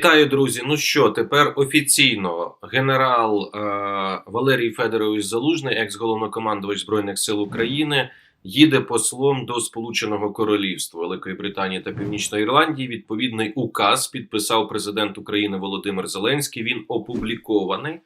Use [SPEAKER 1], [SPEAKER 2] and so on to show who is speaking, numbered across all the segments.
[SPEAKER 1] Вітаю, друзі. Ну що, тепер офіційно генерал е, Валерій Федорович Залужний, екс-головнокомандувач Збройних сил України, їде послом до Сполученого Королівства Великої Британії та Північної Ірландії. Відповідний указ підписав президент України Володимир Зеленський. Він опублікований.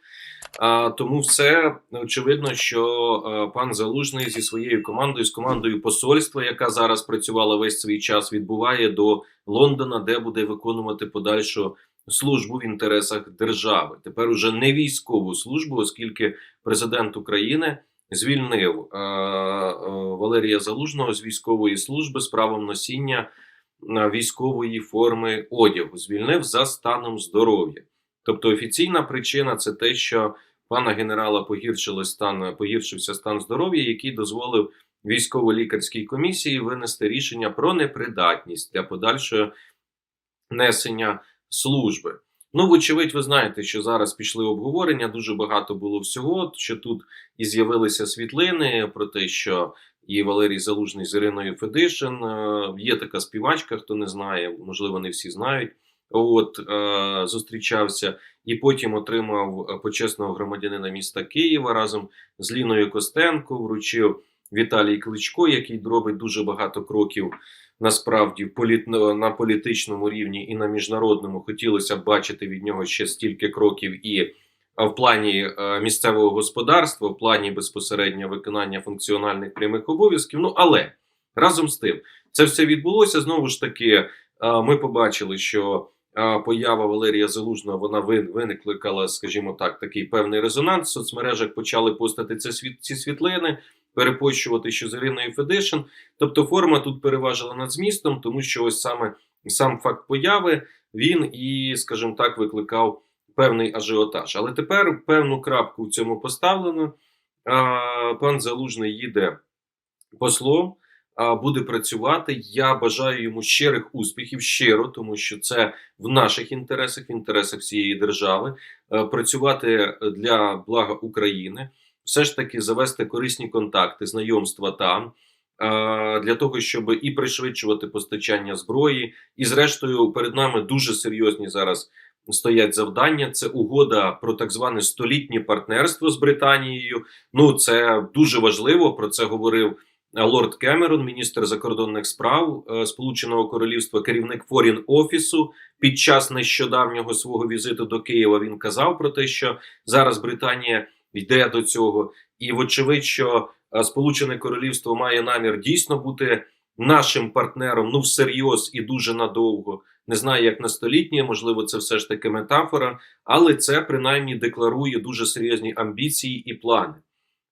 [SPEAKER 1] А тому все очевидно, що е, пан Залужний зі своєю командою, з командою посольства, яка зараз працювала весь свій час, відбуває до Лондона, де буде виконувати подальшу службу в інтересах держави. Тепер уже не військову службу, оскільки президент України звільнив е, е, Валерія Залужного з військової служби з правом носіння військової форми одягу. Звільнив за станом здоров'я. Тобто офіційна причина це те, що пана генерала стан, погіршився стан здоров'я, який дозволив військово-лікарській комісії винести рішення про непридатність для подальшого несення служби. Ну, вочевидь, ви знаєте, що зараз пішли обговорення. Дуже багато було всього. Що тут і з'явилися світлини про те, що і Валерій Залужний з Іриною Федишин е, є така співачка, хто не знає, можливо, не всі знають. От е, зустрічався і потім отримав почесного громадянина міста Києва разом з Ліною Костенко. Вручив Віталій Кличко, який робить дуже багато кроків насправді політ, на політичному рівні і на міжнародному. Хотілося б бачити від нього ще стільки кроків і в плані е, місцевого господарства, в плані безпосередньо виконання функціональних прямих обов'язків. Ну але разом з тим, це все відбулося знову ж таки. Ми побачили, що поява Валерія Залужного вона вин- виникликала, скажімо так, такий певний резонанс. В соцмережах почали постати це ці світлини, перепощувати, що з Іриною Федишин. Тобто форма тут переважила над змістом, тому що ось саме сам факт появи він і, скажімо так, викликав певний ажіотаж. Але тепер певну крапку в цьому поставлено. Пан Залужний їде послом буде працювати. Я бажаю йому щирих успіхів, щиро, тому що це в наших інтересах, в інтересах всієї держави, е, працювати для блага України, все ж таки завести корисні контакти, знайомства там. е, Для того щоб і пришвидшувати постачання зброї, і зрештою перед нами дуже серйозні зараз стоять завдання. Це угода про так зване столітнє партнерство з Британією. Ну це дуже важливо. Про це говорив Лорд Кемерон, міністр закордонних справ е, Сполученого Королівства, керівник Форін Офісу. Під час нещодавнього свого візиту до Києва він казав про те, що зараз Британія йде до цього, і вочевидь, що е, Сполучене Королівство має намір дійсно бути нашим партнером, ну всерйоз і дуже надовго. Не знаю, як на столітнє, можливо, це все ж таки метафора, але це принаймні декларує дуже серйозні амбіції і плани.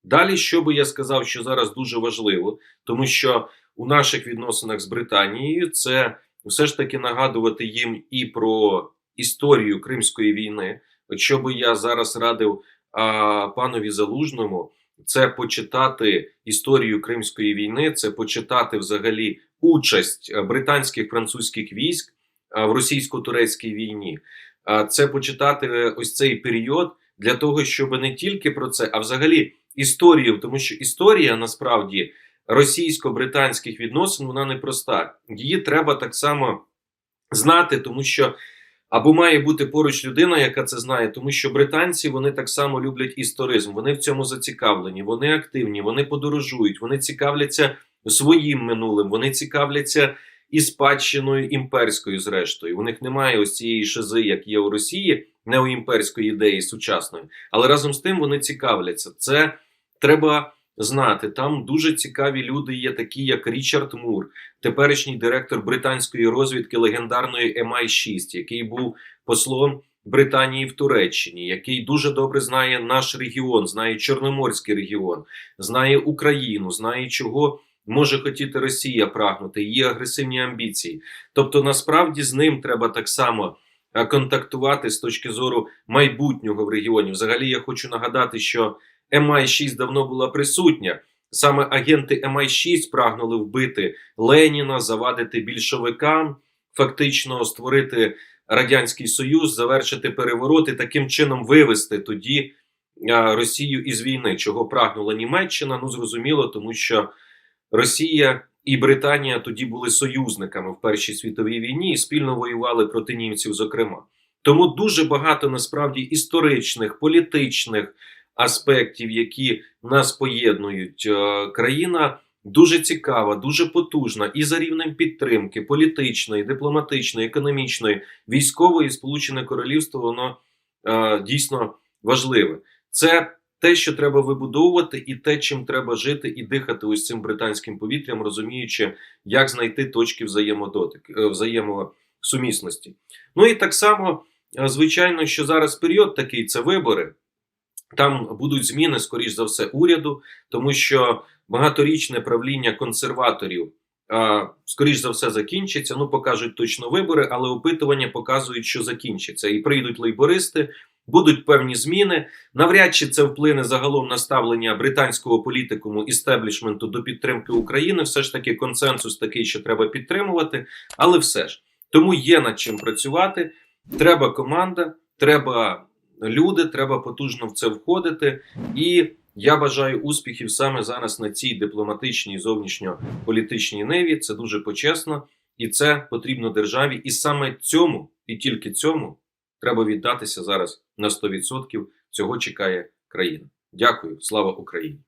[SPEAKER 1] Далі, що би я сказав, що зараз дуже важливо, тому що у наших відносинах з Британією це все ж таки нагадувати їм і про історію Кримської війни. От що би я зараз радив а, панові Залужному, це почитати історію Кримської війни, це почитати взагалі участь британських французьких військ в російсько-турецькій війні. А, це почитати е, ось цей період для того, щоб не тільки про це, а взагалі історію, тому що історія насправді російсько-британських відносин вона непроста. Її треба так само знати, тому що або має бути поруч людина, яка це знає, тому що британці вони так само люблять історизм. Вони в цьому зацікавлені, вони активні, вони подорожують, вони цікавляться своїм минулим, вони цікавляться і спадщиною імперською, зрештою. У них немає ось цієї шизи, як є у Росії, неоімперської ідеї сучасної. Але разом з тим вони цікавляться. Це треба знати. Там дуже цікаві люди є, такі як Річард Мур, теперішній директор британської розвідки легендарної MI6, який був послом Британії в Туреччині, який дуже добре знає наш регіон, знає Чорноморський регіон, знає Україну, знає чого. Може хотіти Росія прагнути, її агресивні амбіції. Тобто, насправді з ним треба так само е, контактувати з точки зору майбутнього в регіоні. Взагалі, я хочу нагадати, що MI6 давно була присутня. Саме агенти MI6 прагнули вбити Леніна, завадити більшовикам, фактично створити радянський союз, завершити переворот і таким чином вивести тоді Росію із війни, чого прагнула Німеччина. Ну зрозуміло, тому що Росія і Британія тоді були союзниками в Першій світовій війні і спільно воювали проти німців, зокрема. Тому дуже багато насправді історичних, політичних аспектів, які нас поєднують. Е, Країна дуже цікава, дуже потужна і за рівнем підтримки політичної, дипломатичної, економічної, військової, Сполучене Королівство, воно е, дійсно важливе. Це те, що треба вибудовувати, і те, чим треба жити і дихати ось цим британським повітрям, розуміючи, як знайти точки взаємодотик, е, взаємосумісності. Ну і так само, е, звичайно, що зараз період такий це вибори. Там будуть зміни, скоріш за все, уряду, тому що багаторічне правління консерваторів, скоріш за все, закінчиться. Ну, покажуть точно вибори, але опитування показують, що закінчиться. І прийдуть лейбористи, будуть певні зміни. Навряд чи це вплине загалом на ставлення британського політикуму істеблішменту до підтримки України. Все ж таки, консенсус такий, що треба підтримувати, але все ж тому є над чим працювати. Треба команда, треба люди, треба потужно в це входити. І я бажаю успіхів саме зараз на цій дипломатичній зовнішньополітичній неві. Це дуже почесно, і це потрібно державі. І саме цьому, і тільки цьому, треба віддатися зараз на 100%. Цього чекає країна. Дякую, слава Україні!